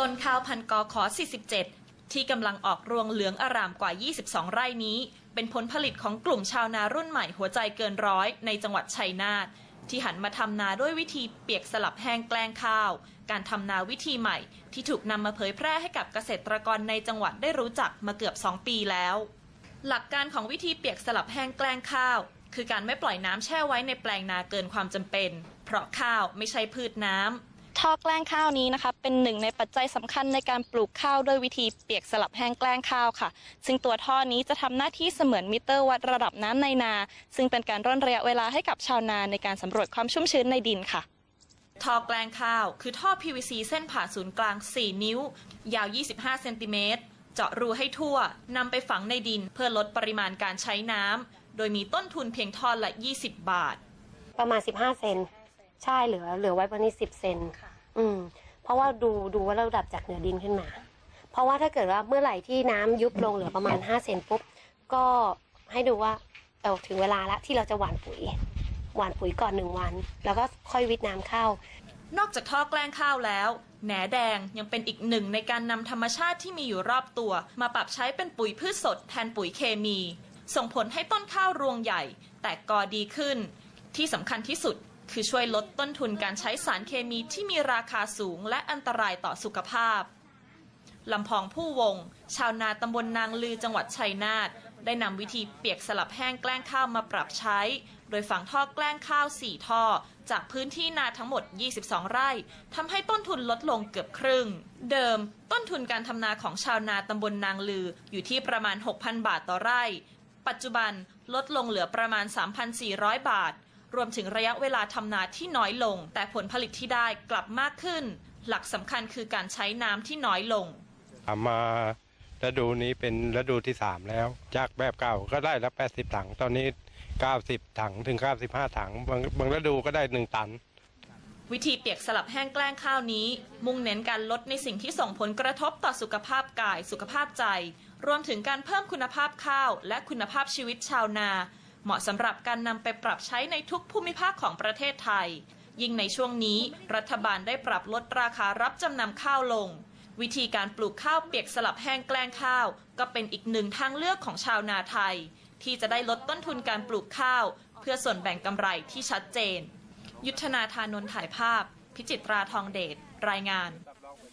ต้นข้าวพันกอขอ 47 ที่กำลังออกรวงเหลืองอารามกว่า 22 ไร่นี้ เป็นผลผลิตของกลุ่มชาวนารุ่นใหม่หัวใจเกินร้อยในจังหวัดชัยนาทที่หันมาทำนาด้วยวิธีเปียกสลับแห้งแกล้งข้าว การทำนาวิธีใหม่ ที่ถูกนำมาเผยแพร่ให้กับเกษตรกรในจังหวัดได้รู้จักมาเกือบ 2 ปีแล้ว หลักการของวิธีเปียกสลับแห้งแกล้งข้าว คือการไม่ปล่อยน้ำแช่ไว้ในแปลงนาเกินความจำเป็น เพราะข้าวไม่ใช่พืชน้ำ ท่อแกล้งข้าวนี้นะคะ เป็นหนึ่งในปัจจัยสำคัญในการปลูกข้าวด้วยวิธีเปียกสลับแห้งแกล้งข้าวค่ะ ซึ่งตัวท่อนี้จะทำหน้าที่เสมือนมิเตอร์วัดระดับน้ำในนา ซึ่งเป็นการร่นระยะเวลาให้กับชาวนาในการสำรวจความชุ่มชื้นในดินค่ะท่อแกลงข้าว คือท่อ PVC เส้นผ่าศูนย์กลาง 4 นิ้ว ยาว 25 เซนติเมตร เจาะรูให้ทั่วนำไปฝังในดินเพื่อลดปริมาณการใช้น้ำ โดยมีต้นทุนเพียงท่อนละ 20 บาท ประมาณ 15 เซน ใช่เหลือเหลือไว้ประมาณ10 เซน อืม เพราะว่าดูดูว่าระดับจากเหนือดินขึ้นมา เพราะว่าถ้าเกิดว่าเมื่อไหร่ที่น้ำยุบลงเหลือประมาณ5เซนปุ๊บ ก็ให้ดูว่าเออถึงเวลาละที่เราจะหว่านปุ๋ย หว่านปุ๋ยก่อนหนึ่งวัน แล้วก็ค่อยวิทน้ำเข้า นอกจากท่อแกล้งข้าวแล้ว แหนแดงยังเป็นอีกหนึ่งในการนำธรรมชาติที่มีอยู่รอบตัว มาปรับใช้เป็นปุ๋ยพืชสดแทนปุ๋ยเคมี ส่งผลให้ต้นข้าวรวงใหญ่ แตกกอดีขึ้น ที่สำคัญที่สุด คือช่วยลดต้นทุนการใช้สารเคมีที่มีราคาสูงและอันตรายต่อสุขภาพลำพองผู้วง ชาวนาตำบลนางลือจังหวัดชัยนาทได้นำวิธีเปียกสลับแห้งแกล้งข้าวมาปรับใช้ โดยฝังท่อแกล้งข้าว 4 ท่อ จากพื้นที่นาทั้งหมด 22 ไร่ทำให้ต้นทุนลดลงเกือบครึ่ง เดิม ต้นทุนการทำนาของชาวนาตำบลนางลืออยู่ที่ประมาณ 6,000 บาทต่อไร่ ปัจจุบันลดลงเหลือประมาณ 3,400 บาท รวมถึงระยะเวลาทำนาที่น้อยลง แต่ผลผลิตที่ได้กลับมากขึ้น หลักสำคัญคือการใช้น้ำที่น้อยลงมาฤดูนี้เป็นฤดูที่สามแล้ว จากแบบเก่าก็ได้ละ 80 ถัง ตอนนี้ 90 ถังถึง 95 ถัง บางบางฤดูก็ได้ 1 ตัน วิธีเปียกสลับแห้งแกล้งข้าวนี้ มุ่งเน้นการลดในสิ่งที่ส่งผลกระทบต่อสุขภาพกายสุขภาพใจ รวมถึงการเพิ่มคุณภาพข้าว และคุณภาพชีวิตชาวนา เหมาะสำหรับการนำไปปรับใช้ในทุกภูมิภาคของประเทศไทย ยิ่งในช่วงนี้รัฐบาลได้ปรับลดราคารับจำนำข้าวลง วิธีการปลูกข้าวเปียกสลับแห้งแกล้งข้าว ก็เป็นอีกหนึ่งทางเลือกของชาวนาไทย ที่จะได้ลดต้นทุนการปลูกข้าว เพื่อส่วนแบ่งกำไรที่ชัดเจน ยุทธนาธานนท์ถ่ายภาพ พิจิตราทองเดชรายงาน